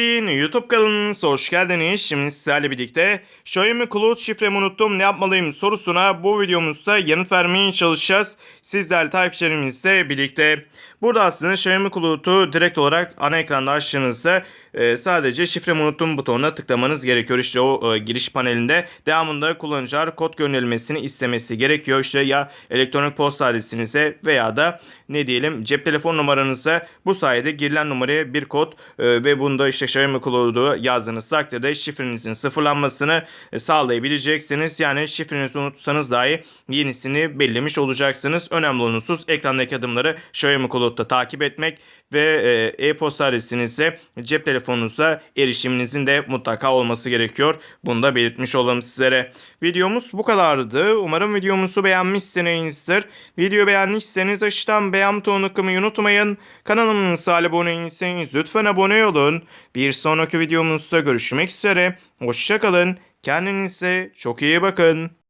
YouTube kanalınıza hoş geldiniz. Şimdi sizlerle birlikte Xiaomi Cloud şifremi unuttum ne yapmalıyım sorusuna bu videomuzda yanıt vermeye çalışacağız. Sizlerle takipçilerimizle birlikte. Burada aslında Xiaomi Cloud'u direkt olarak ana ekranda açtığınızda e, sadece şifremi unuttum butonuna tıklamanız gerekiyor. İşte o e, giriş panelinde devamında kullanıcılar kod gönderilmesini istemesi gerekiyor. İşte ya elektronik posta adresinize veya da ne diyelim cep telefon numaranıza bu sayede girilen numaraya bir kod e, ve bunda işte Xiaomi Cloud'u yazdığınız takdirde şifrenizin sıfırlanmasını e, sağlayabileceksiniz. Yani şifrenizi unutsanız dahi yenisini belirlemiş olacaksınız. Önemli olan husus ekrandaki adımları Xiaomi Cloud'da takip etmek ve e, e-posta adresinize cep telefonunuza erişiminizin de mutlaka olması gerekiyor. Bunu da belirtmiş olalım sizlere. Videomuz bu kadardı. Umarım videomuzu beğenmişsinizdir. Video beğenmişseniz aşağıdan beğen butonuna tıklamayı unutmayın. Kanalımıza abone değilseniz lütfen abone olun. Bir sonraki videomuzda görüşmek üzere. Hoşçakalın. Kendinize çok iyi bakın.